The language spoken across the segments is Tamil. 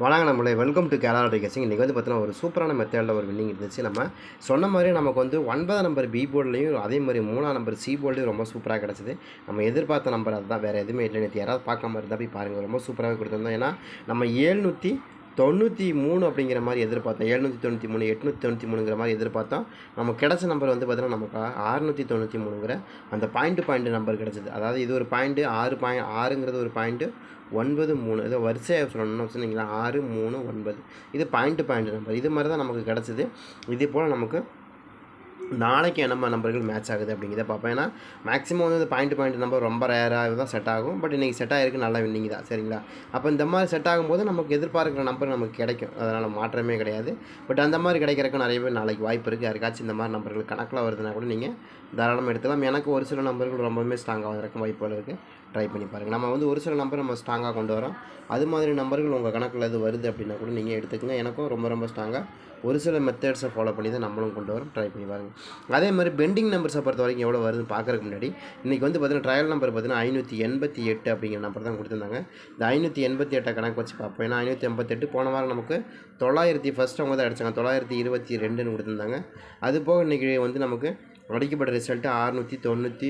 வணங்க நம்மளே. வெல்கம் டு கேரளா டேக்கசிங் இன்றைக்கி வந்து பார்த்தீங்கன்னா ஒரு சூப்பரான மெத்தடில் ஒரு வின்னிங் இருந்துச்சு. நம்ம சொன்ன மாதிரி நமக்கு வந்து ஒன்பதாம் நம்பர் பி போர்ட்லேயும் அதே மாதிரி மூணாம் நம்பர் சி போர்ட்லேயும் ரொம்ப சூப்பராக கிடச்சிது. நம்ம எதிர்பார்த்த நம்பர் அதுதான். வேறு எதுவுமே இல்லை நேற்று யாராவது பார்க்காம இருந்தால் போய் பாருங்கள் ரொம்ப சூப்பராகவே கொடுத்துருந்தோம். ஏன்னா நம்ம ஏழ்நூற்றி தொண்ணூற்றி மூணு அப்படிங்கிற மாதிரி எதிர்பார்த்தோம் எழுநூற்றி தொண்ணூற்றி மூணு எட்நூற்றி தொண்ணூற்றி மூணுங்கிற மாதிரி எதிர்பார்த்தோம் நமக்கு கிடச்ச நம்பர் வந்து பார்த்தீங்கன்னா நமக்கு ஆறுநூற்றி தொண்ணூற்றி மூணுங்கிற அந்த பாயிண்ட் பாயிண்ட் நம்பர் கிடச்சிது. அதாவது இது ஒரு பாயிண்ட்டு ஆறு பாயிண்ட் ஆறுங்கிறது ஒரு பாயிண்ட்டு ஒன்பது மூணு. இதை வரிசையாக சொல்லணும்னு சொன்னீங்களா ஆறு மூணு ஒன்பது. இது பாயிண்ட் பாயிண்ட் நம்பர் இது மாதிரி தான் நமக்கு கிடச்சிது. இதே போல் நமக்கு நாளைக்கு என்னம்மா நம்பர்கள் மேட்ச் ஆகுது அப்படிங்கிறத பார்ப்பேன் ஏன்னா மேக்ஸிமம் வந்து இந்த பாயிண்ட் பாயிண்ட் நம்பர் ரொம்ப ரேராக தான் செட் ஆகும். பட் இன்றைக்கி செட் ஆகிருக்கு நல்லா வின்னிங் தான். சரிங்களா? அப்போ இந்த மாதிரி செட் ஆகும்போது நமக்கு எதிர்பார்க்குற நம்பர் நமக்கு கிடைக்கும். அதனால் மாற்றமே கிடையாது. பட் அந்த மாதிரி கிடைக்கிறக்கு நிறைய பேர் நாளைக்கு வாய்ப்பு இருக்குது யாருக்காச்சும் இந்த மாதிரி நம்பர்கள் கணக்கில் வருதுன்னா கூட நீங்கள் தாராளமாக எடுத்துக்கலாம். எனக்கு ஒரு சில நம்பர்கள் ரொம்பவுமே ஸ்ட்ராங்காக வந்திருக்கும் வாய்ப்புகள் இருக்குது ட்ரை பண்ணி பாருங்கள் நம்ம வந்து ஒரு சில நம்பர் நம்ம ஸ்ட்ராங்காக கொண்டு வரோம். அது மாதிரி நம்பர்கள் உங்கள் கணக்கில் எது வருது அப்படின்னா கூட நீங்கள் எடுத்துக்கங்க. எனக்கும் ரொம்ப ரொம்ப ஸ்ட்ராங்காக ஒரு சில மெத்தட்ஸை ஃபாலோ பண்ணி தான் நம்மளும் கொண்டு வரோம். ட்ரை பண்ணி பாருங்கள் அதே மாதிரி பெண்டிங் நம்பர்ஸை பொறுத்த வரைக்கும் எவ்வளோ வருதுன்னு பார்க்குறதுக்கு முன்னாடி இன்றைக்கி வந்து பார்த்தீங்கன்னா ட்ரையல் நம்பர் பார்த்தீங்கன்னா ஐநூற்றி எண்பத்தி எட்டு அப்படிங்கிற நம்பர் தான் கொடுத்துருந்தாங்க. இந்த ஐநூற்றி எண்பத்தி எட்டை கணக்கு வச்சு பார்ப்போம். ஏன்னா ஐநூற்றி எண்பத்தெட்டு போன வாரம் நமக்கு தொள்ளாயிரத்தி ஃபஸ்ட் அவங்க தான் அடித்தாங்க தொள்ளாயிரத்தி இருபத்தி ரெண்டுன்னு கொடுத்துருந்தாங்க. அது போக இன்றைக்கி வந்து நமக்கு அடிக்கப்பட்ட ரிசல்ட்டு அறுநூற்றி தொண்ணூற்றி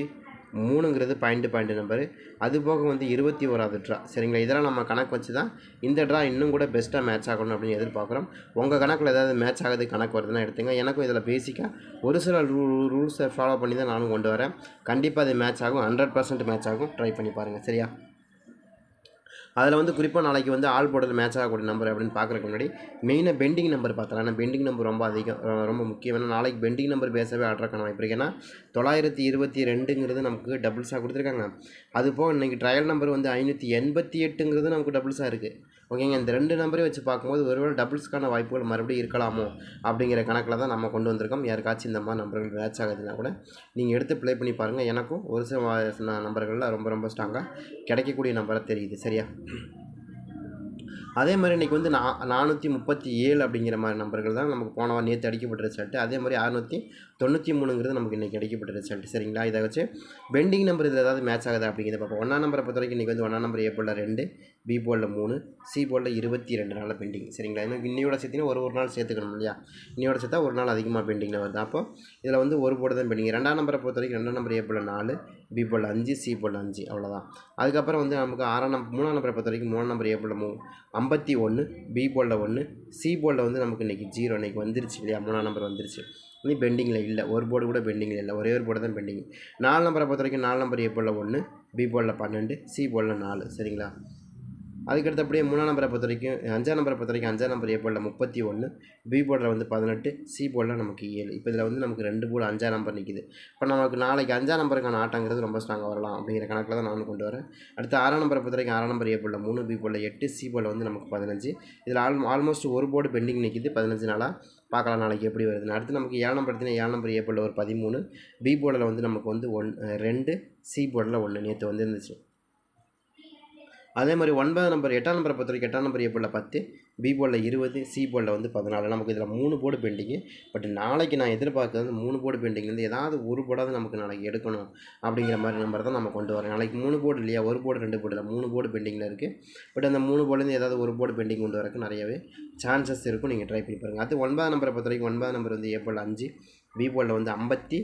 மூணுங்கிறது பாயிண்ட்டு பாயிண்ட் நம்பரு அது போக வந்து இருபத்தி ஓராவது ட்ரா சரிங்களா? இதெல்லாம் நம்ம கணக்கு வச்சு தான் இந்த ட்ரா இன்னும் கூட பெஸ்ட்டாக மேட்ச் ஆகணும் அப்படின்னு எதிர்பார்க்குறோம். உங்கள் கணக்கில் ஏதாவது மேட்ச் ஆகுது கணக்கு வருதுன்னா எடுத்துங்க. எனக்கும் இதில் பேசிக்காக ஒரு சில ரூ ரூல்ஸை ஃபாலோ பண்ணி தான் நானும் கொண்டு வரேன். கண்டிப்பாக அது மேட்ச் ஆகும். ஹண்ட்ரட் பர்சன்ட் மேட்ச் ஆகும். ட்ரை பண்ணி பாருங்கள் சரியா? அதில் வந்து குறிப்பாக நாளைக்கு வந்து ஆள் போடல் மேட்ச் ஆகக்கூடிய நம்பர் அப்படின்னு பார்க்குறதுக்கு முன்னாடி மெயினாக பெண்டிங் நம்பர் பார்த்தலாம் ஏன்னா பெண்டிங் நம்பர் ரொம்ப அதிகம் ரொம்ப முக்கியம். ஏன்னா நாளைக்கு பெண்டிங் நம்பர் பேசவே ஆட்றக்கான வாய்ப்பு இருக்குது ஏன்னா தொள்ளாயிரத்தி இருபத்தி ரெண்டுங்கிறது நமக்கு டபுள்ஸாக கொடுத்துருக்காங்க. அது போக இன்றைக்கி ட்ரையல் நம்பர் வந்து ஐநூற்றி எண்பத்தி எட்டுங்கிறது நமக்கு டபுள்ஸாக இருக்குது ஓகேங்க இந்த ரெண்டு நம்பரையும் வச்சு பார்க்கும்போது ஒருவேளை டபுள்ஸ்க்கான வாய்ப்புகள் மறுபடியும் இருக்கலாமோ அப்படிங்கிற கணக்கில் தான் நம்ம கொண்டு வந்திருக்கோம். யாருக்காச்சும் இந்த மாதிரி நம்பர்கள் மேட்ச் ஆகுதுன்னா கூட நீங்கள் எடுத்து ப்ளே பண்ணி பாருங்கள் எனக்கும் ஒரு சில நம்பர்களில் ரொம்ப ரொம்ப ஸ்ட்ராங்காக கிடைக்கக்கூடிய நம்பராக தெரியுது. சரியா? அதே மாதிரி இன்றைக்கி வந்து நா நானூற்றி முப்பத்தி ஏழு அப்படிங்கிற மாதிரி நம்பர்கள் தான் நமக்கு போன நேற்று அடிக்கப்பட்ட ரிசல்ட் அதே மாதிரி அறுநூற்றி தொண்ணூற்றி மூணுங்கிறது நமக்கு இன்றைக்கி அடிக்கப்பட்ட ரிசல்ட் சரிங்களா? இதை வச்சு பெண்டிங் நம்பர் இதில் ஏதாவது மேட்ச் ஆகுது அப்படிங்கிறத பார்ப்போம். ஒன்றாம் நம்பரை பொறுத்த வரைக்கும் இன்றைக்கி வந்து ஒன்றாம் நம்பர் ஏ ரெண்டு பி போர்டில் மூணு சி போர்டில் இருபத்தி ரெண்டு நாளில் பெண்டிங் சரிங்களா? இன்னும் இன்னையோட சேர்த்திங்கன்னா ஒரு ஒரு நாள் சேர்த்துக்கணும் இல்லையா? இன்னையோட சேர்த்தா ஒரு நாள் அதிகமாக பெண்டிங்கில் வருது. அப்போ இதில் வந்து ஒரு போர்டு தான் பெண்டிங் ரெண்டாம் நம்பரை பொறுத்த வரைக்கும் ரெண்டாம் நம்பர் ஏ போலில் நாலு பி போர்டில் அஞ்சு சி போர்டில் அஞ்சு அவ்வளோதான் அதுக்கப்புறம் வந்து நமக்கு ஆறாம் நம்பர் மூணாம் நம்பரை பொறுத்த வரைக்கும் மூணாம் நம்பர் ஏ போலில் மூ ஐம்பத்தி ஒன்று பி போர்டில் ஒன்று சி போர்டில் வந்து நமக்கு இன்றைக்கி ஜீரோ இன்றைக்கி வந்துருச்சு இல்லையா? மூணாம் நம்பர் வந்துருச்சு. இனி பெண்டிங்கில் இல்லை. ஒரு போர்டு கூட பெண்டிங்கில் இல்லை. ஒரே ஒரு போர்டு தான் பெண்டிங் நாலு நம்பரை பொறுத்த வரைக்கும் நாலு நம்பர் ஏ போலில் ஒன்று பி போர்டில் பன்னெண்டு சி போர்டில் நாலு. சரிங்களா? அதுக்கடுத்து அப்படியே மூணாம் நம்பரை பொறுத்த வரைக்கும் அஞ்சாம் நம்பரை பொறுத்த வரைக்கும் அஞ்சாம் நம்பர் ஏ போர்டில் முப்பத்தி ஒன்று பி போர்டில் வந்து பதினெட்டு சி போர்டில் நமக்கு ஏழு. இப்போ இதில் வந்து நமக்கு ரெண்டு போர்டு அஞ்சாம் நம்பர் நிற்கிது இப்போ நமக்கு நாளைக்கு அஞ்சாம் நம்பருக்கான ஆட்டங்கிறது ரொம்ப ஸ்ட்ராங்காக வரலாம் அப்படிங்கிற கணக்கில் தான் நான் கொண்டு வரேன். அடுத்து ஆறாம் நம்பரை பொறுத்த வரைக்கும் ஆறாம் நம்பர் ஏ போர்டில் மூணு பி போர்டில் எட்டு சி போர்டில் வந்து நமக்கு பதினஞ்சு. இதில் ஆல் ஆல்மோஸ்ட் ஒரு போர்டு பெண்டிங் நிற்கிது பதினஞ்சு நாளாக பார்க்கலாம் நாளைக்கு எப்படி வருதுன்னு. அடுத்து நமக்கு ஏழாம் நம்பர் எடுத்தீங்கன்னா ஏழாம் நம்பர் ஏ போர்டில் ஒரு பதிமூணு பி போர்டில் வந்து நமக்கு வந்து ஒன் ரெண்டு சி போர்டில் ஒன்று நேற்று வந்து இருந்துச்சு. அதே மாதிரி ஒன்பதாம் நம்பர் எட்டாம் நம்பரை பொறுத்த வரைக்கும் எட்டாம் நம்பர் ஏ போர்டில் பத்து பி போர்டில் இருபது சி போர்டில் வந்து பதினாலு. நமக்கு இதில் மூணு போர்டு பெண்டிங்கு பட் நாளைக்கு நான் எதிர்பார்க்கறது மூணு போர்டு பெண்டிங்லேருந்து ஏதாவது ஒரு போர்டாவது நமக்கு நாளைக்கு எடுக்கணும் அப்படிங்கிற மாதிரி நம்பர் தான் நம்ம கொண்டு வரோம். நாளைக்கு மூணு போர்டு இல்லையா? ஒரு போர்டு ரெண்டு போர்டு இல்லை மூணு போர்டு பெண்டிங்கில் இருக்குது பட் அந்த மூணு போர்டுலேருந்து ஏதாவது ஒரு போர்டு பெண்டிங் கொண்டு வரக்கு நிறையவே சான்சஸ் இருக்கும். நீங்கள் ட்ரை பண்ணி பாருங்கள் அது ஒன்பதாம் நம்பரை பொறுத்த வரைக்கும் ஒன்பதாம் நம்பர் வந்து ஏ அஞ்சு பி போர்டில் வந்து ஐம்பத்தி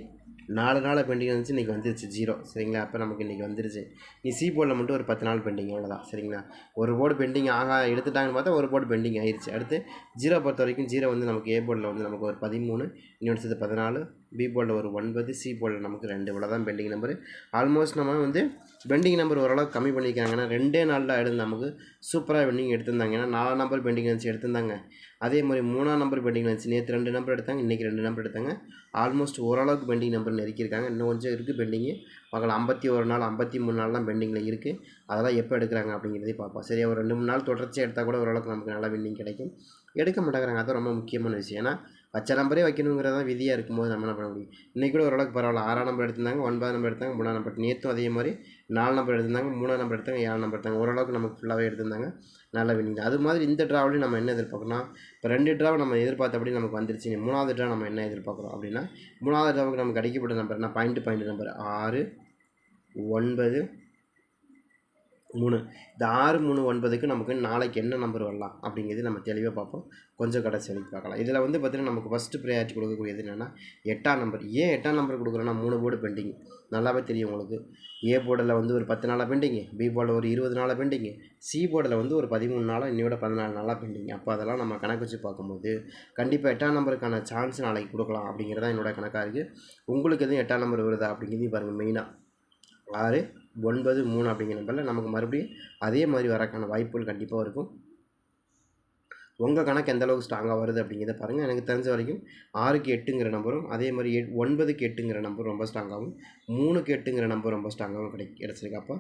நாலு நாள் பெண்டிங் வந்துச்சு இன்றைக்கி வந்துருச்சு ஜீரோ சரிங்களா? அப்போ நமக்கு இன்றைக்கி வந்துருச்சு. நீ சி போர்டில் மட்டும் ஒரு பத்து நாள் பெண்டிங் அவ்வளோதான் சரிங்களா? ஒரு போர்டு பெண்டிங் ஆகா எடுத்துட்டாங்கன்னு பார்த்தா ஒரு போர்டு பெண்டிங் ஆயிடுச்சு அடுத்து ஜீரோ பொறுத்த வரைக்கும் ஜீரோ வந்து நமக்கு ஏ போர்டில் வந்து நமக்கு ஒரு பதிமூணு இன்னொரு சேர்த்து பதினாலு பி போர்டில் ஒரு ஒன்பது சி போர்டில் நமக்கு ரெண்டு. இவ்வளோ தான் பெண்டிங் நம்பர் ஆல்மோஸ்ட் நம்ம வந்து பெண்டிங் நம்பர் ஓரளவுக்கு கம்மி பண்ணியிருக்காங்கன்னா ரெண்டே நாளில் எடுத்து நமக்கு. சூப்பராக பெண்டிங் எடுத்திருந்தாங்க. ஏன்னா நாலாம் நம்பர் பெண்டிங் வச்சு எடுத்திருந்தாங்க. அதே மாதிரி மூணாம் நம்பர் பெண்டிங் வச்சு நேற்று ரெண்டு நம்பர் எடுத்தாங்க. இன்றைக்கி ரெண்டு நம்பர் எடுத்தாங்க. ஆல்மோஸ்ட் ஓரளவுக்கு பெண்டிங் நம்பர் நெருக்கியிருக்காங்க. இன்னும் கொஞ்சம் இருக்குது பெண்டிங்கு பார்க்கலாம். ஐம்பத்தி ஒரு நாள் ஐம்பத்தி மூணு நாள்லாம் பெண்டிங்கில் இருக்குது அதெல்லாம் எப்போ எடுக்கிறாங்க அப்படிங்கிறதையும் பார்ப்போம். சரியா ஒரு ரெண்டு மூணு நாள் தொடர்ச்சியாக எடுத்தால் கூட ஓரளவுக்கு நமக்கு நல்லா பெண்டிங் கிடைக்கும். எடுக்க மாட்டேங்கிறாங்க. அதுதான் ரொம்ப முக்கியமான விஷயம். ஏன்னா வச்ச நம்பரே வைக்கணுங்கிறது தான் விதியாக இருக்கும்போது நம்ம என்ன பண்ண முடியும்? இன்றைக்கி கூட ஓரளவுக்கு பரவாயில்ல. ஆறாம் நம்பர் எடுத்திருந்தாங்க ஒன்பதாம் நம்பர் எடுத்தாங்க மூணாம் நம்பர் நேற்றும் அதே மாதிரி நாலு நம்பர் எடுத்திருந்தாங்க மூணாம் நம்பர் எடுத்தாங்க ஏழு நம்பர் எடுத்தாங்க ஓரளவுக்கு நமக்கு ஃபுல்லாகவே எடுத்திருந்தாங்க. நல்ல வின்னிங் அது மாதிரி இந்த ட்ராவலையும் நம்ம என்ன எதிர்பார்க்கணும் இப்போ ரெண்டு ட்ராவை நம்ம எதிர்பார்த்தபடி நமக்கு வந்துருச்சு. மூணாவது ட்ரா நம்ம என்ன எதிர்பார்க்குறோம் அப்படின்னா மூணாவது ட்ராவுக்கு நமக்கு கிடைக்கப்பட்ட நம்பர் என்ன? பாயிண்ட் பாயிண்ட் நம்பர் ஆறு ஒன்பது மூணு. இந்த ஆறு மூணு ஒன்பதுக்கு நமக்கு நாளைக்கு என்ன நம்பர் வரலாம் அப்படிங்கிறது நம்ம தெளிவாக பார்ப்போம். கொஞ்சம் கடைசி வரைக்கும் பார்க்கலாம். இதில் வந்து பார்த்திங்கன்னா நமக்கு ஃபஸ்ட்டு ப்ரையாரிட்டி கொடுக்கக்கூடியது என்னென்னா எட்டாம் நம்பர் ஏன் எட்டாம் நம்பர் கொடுக்குறோன்னா மூணு போர்டு பெண்டிங் நல்லாவே தெரியும் உங்களுக்கு. ஏ போர்டில் வந்து ஒரு பத்து நாளாக பெண்டிங்கு பி போர்டில் ஒரு இருபது நாளாக பெண்டிங்கு சி போர்டில் வந்து ஒரு பதிமூணு நாளாக இன்னையோட பதினாலு நாளாக பெண்டிங் அப்போ அதெல்லாம் நம்ம கணக்கு வச்சு பார்க்கும்போது கண்டிப்பாக எட்டாம் நம்பருக்கான சான்ஸ் நாளைக்கு கொடுக்கலாம் அப்படிங்கிறது தான் என்னோட கணக்காக இருக்குது உங்களுக்கு எதுவும் எட்டாம் நம்பர் வருதா அப்படிங்கிறதையும் பாருங்கள் மெயினாக ஆறு ஒன்பது மூணு அப்படிங்கிற நம்பரில் நமக்கு மறுபடியும் அதே மாதிரி வரக்கான வாய்ப்புகள் கண்டிப்பாக இருக்கும். உங்கள் கணக்கு எந்த அளவுக்கு ஸ்ட்ராங்காக வருது அப்படிங்கிறத பாருங்கள் எனக்கு தெரிஞ்ச வரைக்கும் ஆறுக்கு எட்டுங்கிற நம்பரும் அதே மாதிரி எட் ஒன்பதுக்கு எட்டுங்கிற நம்பர் ரொம்ப ஸ்ட்ராங்காகவும் மூணுக்கு எட்டுங்கிற நம்பர் ரொம்ப ஸ்ட்ராங்காகவும் கிடை கிடச்சிருக்கு. அப்போ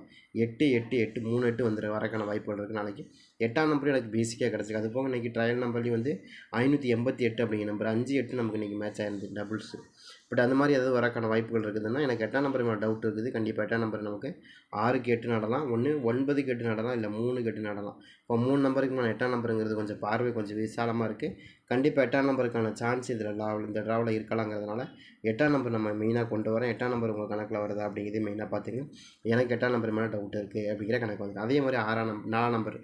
எட்டு எட்டு எட்டு மூணு எட்டு வந்துடுற வரக்கான வாய்ப்புகள் இருக்குது நாளைக்கு. எட்டாம் நம்பரும் எனக்கு பேசிக்காக கிடச்சிருக்கு. அது போக இன்றைக்கி ட்ரையல் நம்பர்லேயும் வந்து ஐநூற்றி எண்பத்தி எட்டு அப்படிங்கிற நம்பர் அஞ்சு எட்டு நமக்கு இன்றைக்கி மேட்ச் ஆயிருந்து டபுள்ஸு பட் அந்த மாதிரி எதாவது வரக்கான வாய்ப்புகள் இருக்குதுன்னா எனக்கு எட்டாம் நம்பர் மேலே டவுட் இருக்குது. கண்டிப்பாக எட்டாம் நம்பர் நமக்கு ஆறுக்கு எட்டு நடலாம் ஒன்று ஒன்பதுக்கு எட்டு நடலாம் இல்லை மூணுக்கு எட்டு நடலாம். இப்போ மூணு நம்பருக்கு மேலே எட்டாம் நம்பருங்கிறது கொஞ்சம் பார்வை கொஞ்சம் விசாலமாக இருக்குது கண்டிப்பாக எட்டாம் நம்பருக்கான சான்ஸ் இதில் ட்ராவல் இந்த ட்ராவில் இருக்கலாங்கிறதுனால எட்டாம் நம்பர் நம்ம மெயினாக கொண்டு வரேன் எட்டாம் நம்பர் உங்கள் கணக்கில் வருதா அப்படிங்கிறது மெயினாக பார்த்துங்க எனக்கு எட்டாம் நம்பர் மேலே டவுட் இருக்குது அப்படிங்கிற கணக்கு வந்து அதே மாதிரி ஆறாம் நம்பர் நாலாம் நம்பர்.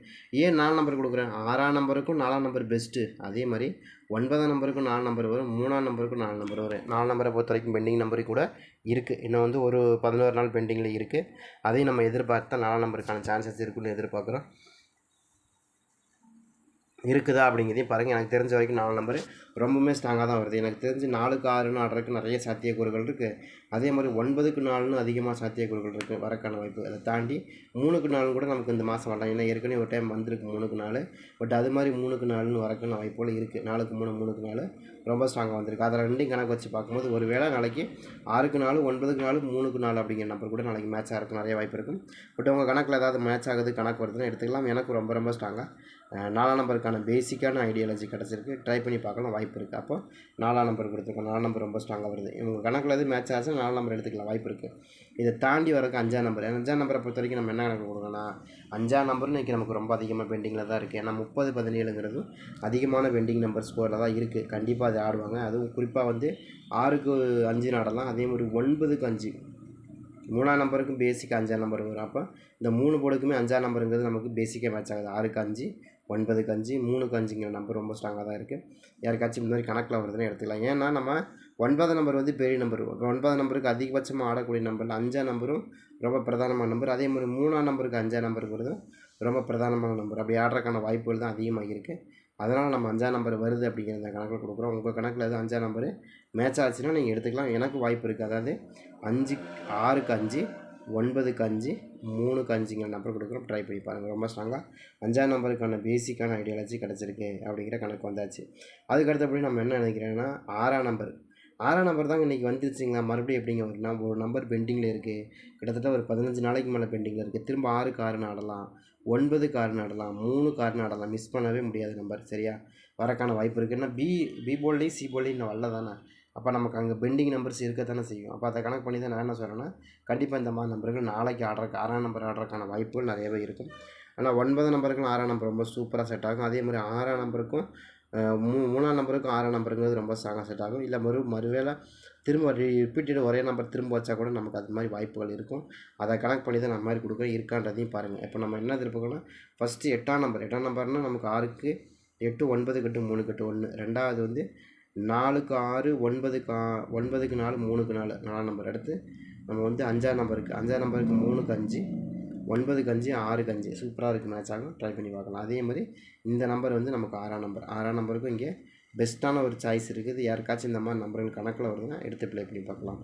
ஏன் நாலு நம்பர் கொடுக்குறேன்? ஆறாம் நம்பருக்கும் நாலாம் நம்பர் பெஸ்ட்டு அதே மாதிரி ஒன்பதாம் நம்பருக்கும் நாலு நம்பர் வரும். மூணாம் நம்பருக்கும் நாலு நம்பர் வரும். நாலு நம்பரை பொறுத்த வரைக்கும் பெண்டிங் நம்பரு கூட இருக்குது இன்னும் வந்து ஒரு பதினோரு நாள் பெண்டிங்கில் இருக்குது அதையும் நம்ம எதிர்பார்த்தா நாலாம் நம்பருக்கான சான்சஸ் இருக்குன்னு எதிர்பார்க்குறோம். இருக்குதா அப்படிங்கிறதையும் பாருங்கள் எனக்கு தெரிஞ்ச வரைக்கும் நாலு நம்பர் ரொம்பவுமே ஸ்ட்ராங்காக தான் வருது. எனக்கு தெரிஞ்சு நாலுக்கு ஆறுன்னு ஆடுறதுக்கு நிறைய சாத்தியக்கூறுகள் இருக்குது அதே மாதிரி ஒன்பதுக்கு நாலுன்னு அதிகமாக சாத்தியக்கூறுகள் இருக்குது வரக்கான வாய்ப்பு. அதை தாண்டி மூணுக்கு நாலு கூட நமக்கு இந்த மாதம் வரலாம். ஏன்னா ஏற்கனவே ஒரு டைம் வந்திருக்கு மூணுக்கு நாலு. பட் அது மாதிரி மூணுக்கு நாலுன்னு வரக்கான வாய்ப்புகள் இருக்குது நாலுக்கு மூணு மூணுக்கு நாலு ரொம்ப ஸ்ட்ராங்காக வந்திருக்கு. அதில் ரெண்டையும் கணக்கு வச்சு பார்க்கும்போது ஒரு வேளை நாளைக்கு ஆறுக்கு நாலு ஒன்பதுக்கு நாலு மூணுக்கு நாலு அப்படிங்கிற நம்பர் கூட நாளைக்கு மேட்ச் ஆகிறதுக்கு நிறைய வாய்ப்பு இருக்கும். பட் உங்கள் கணக்கில் ஏதாவது மேட்ச் ஆகுது கணக்கு வருதுன்னு எடுத்துக்கலாம். எனக்கு ரொம்ப ரொம்ப ஸ்ட்ராங்காக நாலாம் நம்பருக்கான பேசிக்கான ஐடியாலஜி கிடச்சிருக்கு. ட்ரை பண்ணி பார்க்கலாம். வாய்ப்பு இருக்குது அப்போ நாலாம் நம்பர் கொடுத்துருக்கோம். நாலாம் நம்பர் ரொம்ப ஸ்ட்ராங்காக வருது. இவங்க கணக்கில் எது மேட்ச் ஆச்சு நாலாம் நம்பர் எடுத்துக்கலாம். வாய்ப்பு இருக்குது இதை தாண்டி வரக்கு அஞ்சாம் நம்பர். அஞ்சாம் நம்பரை பொறுத்த வரைக்கும் நம்ம என்ன கணக்கு கொடுக்கணும்னா அஞ்சாம் நம்பர் இன்றைக்கி நமக்கு ரொம்ப அதிகமாக பெண்டிங்கில் தான் இருக்குது ஏன்னா முப்பது பதினேழுங்கிறது அதிகமான பெண்டிங் நம்பர் ஸ்கோரில் தான் இருக்குது கண்டிப்பாக அது ஆடுவாங்க. அதுவும் குறிப்பாக வந்து ஆறுக்கு அஞ்சு நாடலாம் அதே மாதிரி ஒன்பதுக்கு அஞ்சு. மூணாம் நம்பருக்கும் பேசிக்காக அஞ்சாம் நம்பர் வரும். அப்போ இந்த மூணு போர்டுக்குமே அஞ்சாம் நம்பருங்கிறது நமக்கு பேசிக்காக மேட்ச் ஆகுது. ஆறுக்கு அஞ்சு ஒன்பதுக்கு அஞ்சு மூணுக்கு அஞ்சுங்கிற நம்பர் ரொம்ப ஸ்ட்ராங்காக தான் இருக்குது யாருக்காச்சும் இந்த மாதிரி கணக்கில் வருதுன்னு எடுத்துக்கலாம். ஏன்னா நம்ம ஒன்பதாம் நம்பர் வந்து பெரிய நம்பர் ஒன்பதாம் நம்பருக்கு அதிகபட்சமாக ஆடக்கூடிய நம்பரில் அஞ்சாம் நம்பரும் ரொம்ப பிரதானமான நம்பர் அதே மாதிரி மூணாம் நம்பருக்கு அஞ்சாம் நம்பருங்கிறது ரொம்ப பிரதானமான நம்பர் அப்படி ஆடுறதுக்கான வாய்ப்புகள் தான் அதிகமாக இருக்குது அதனால் நம்ம அஞ்சாம் நம்பர் வருது அப்படிங்கிற கணக்கில் கொடுக்குறோம். உங்கள் கணக்கில் எதுவும் அஞ்சாம் நம்பர் மேட்ச் ஆச்சுன்னா நீங்கள் எடுத்துக்கலாம். எனக்கு வாய்ப்பு இருக்குது அதாவது அஞ்சு ஆறுக்கு அஞ்சு ஒன்பதுக்கு அஞ்சு மூணுக்கு அஞ்சுங்கிற நம்பர் கொடுக்குறோம். ட்ரை பண்ணி பாருங்கள் ரொம்ப ஸ்ட்ராங்காக அஞ்சாம் நம்பருக்கான பேசிக்கான ஐடியாலஜி கிடச்சிருக்கு அப்படிங்கிற கணக்கு வந்தாச்சு. அதுக்கு அடுத்தபடி நம்ம என்ன நினைக்கிறேன்னா ஆறாம் நம்பர் ஆறாம் நம்பர் தாங்க இன்றைக்கி வந்துருச்சுங்களா? மறுபடியும் எப்படிங்க ஒரு நம்ப ஒரு நம்பர் பெண்டிங்கில் இருக்குது கிட்டத்தட்ட ஒரு பதினஞ்சு நாளைக்கு மேலே பெண்டிங்கில் இருக்குது திரும்ப ஆறு ஆறு ஆடலாம் ஒன்பதுக்கு ஆறு ஆடலாம் மூணு ஆறு ஆடலாம் மிஸ் பண்ணவே முடியாது நம்பர் சரியா? வரக்கான வாய்ப்பு இருக்குது ஏன்னா பி பி போல்லையும் சி போல்லையும் இன்னும் வரல தானே? அப்போ நமக்கு அங்கே பெண்டிங் நம்பர்ஸ் இருக்க தானே செய்யும். அப்போ அதை கணக்கு பண்ணி தான் நான் என்ன சொல்கிறேன்னா கண்டிப்பாக இந்த மாதிரி நம்பர்கள் நாளைக்கு ஆடுறக்கு ஆறாம் நம்பர் ஆடுறதுக்கான வாய்ப்புகள் நிறையவே இருக்கும். ஆனால் ஒன்பது நம்பருக்கும் ஆறாம் நம்பர் ரொம்ப சூப்பராக செட் ஆகும். அதே மாதிரி ஆறாம் நம்பருக்கும் மூ மூணாம் நம்பருக்கும் ஆறாம் நம்பருங்கிறது ரொம்ப ஸ்ட்ராங்காக செட் ஆகும். இல்லை மறு மறுவேளை திரும்ப ரிப்பீட்டட் ஒரே நம்பர் திரும்ப வச்சா கூட நமக்கு அது மாதிரி வாய்ப்புகள் இருக்கும். அதை கணக்கு பண்ணி தான் நம்ம மாதிரி கொடுக்குறோம் இருக்கான்றதையும் பாருங்கள் இப்போ நம்ம என்ன திருப்போம்னா ஃபஸ்ட்டு எட்டாம் நம்பர் எட்டாம் நம்பர்னால் நமக்கு ஆறுக்கு எட்டு ஒன்பது கட்டு மூணு கட்டு ஒன்று. ரெண்டாவது வந்து நாலுக்கு ஆறு ஒன்பதுக்கு ஆ ஒன்பதுக்கு நாலு மூணுக்கு நாலு நாலாம் நம்பர் எடுத்து நம்ம வந்து அஞ்சாம் நம்பருக்கு அஞ்சாம் நம்பருக்கு மூணுக்கு அஞ்சு ஒன்பதுக்கு அஞ்சு ஆறுக்கு அஞ்சு. சூப்பராக இருக்குது மேட்ச் ஆகும். ட்ரை பண்ணி பார்க்கலாம். அதே மாதிரி இந்த நம்பர் வந்து நமக்கு ஆறாம் நம்பர் ஆறாம் நம்பருக்கும் இங்கே பெஸ்ட்டான ஒரு சாய்ஸ் இருக்குது. யாருக்காச்சும் இந்த மாதிரி நம்பர்கள் கணக்கில் வருதுன்னா எடுத்து ப்ளே பண்ணி பார்க்கலாம்.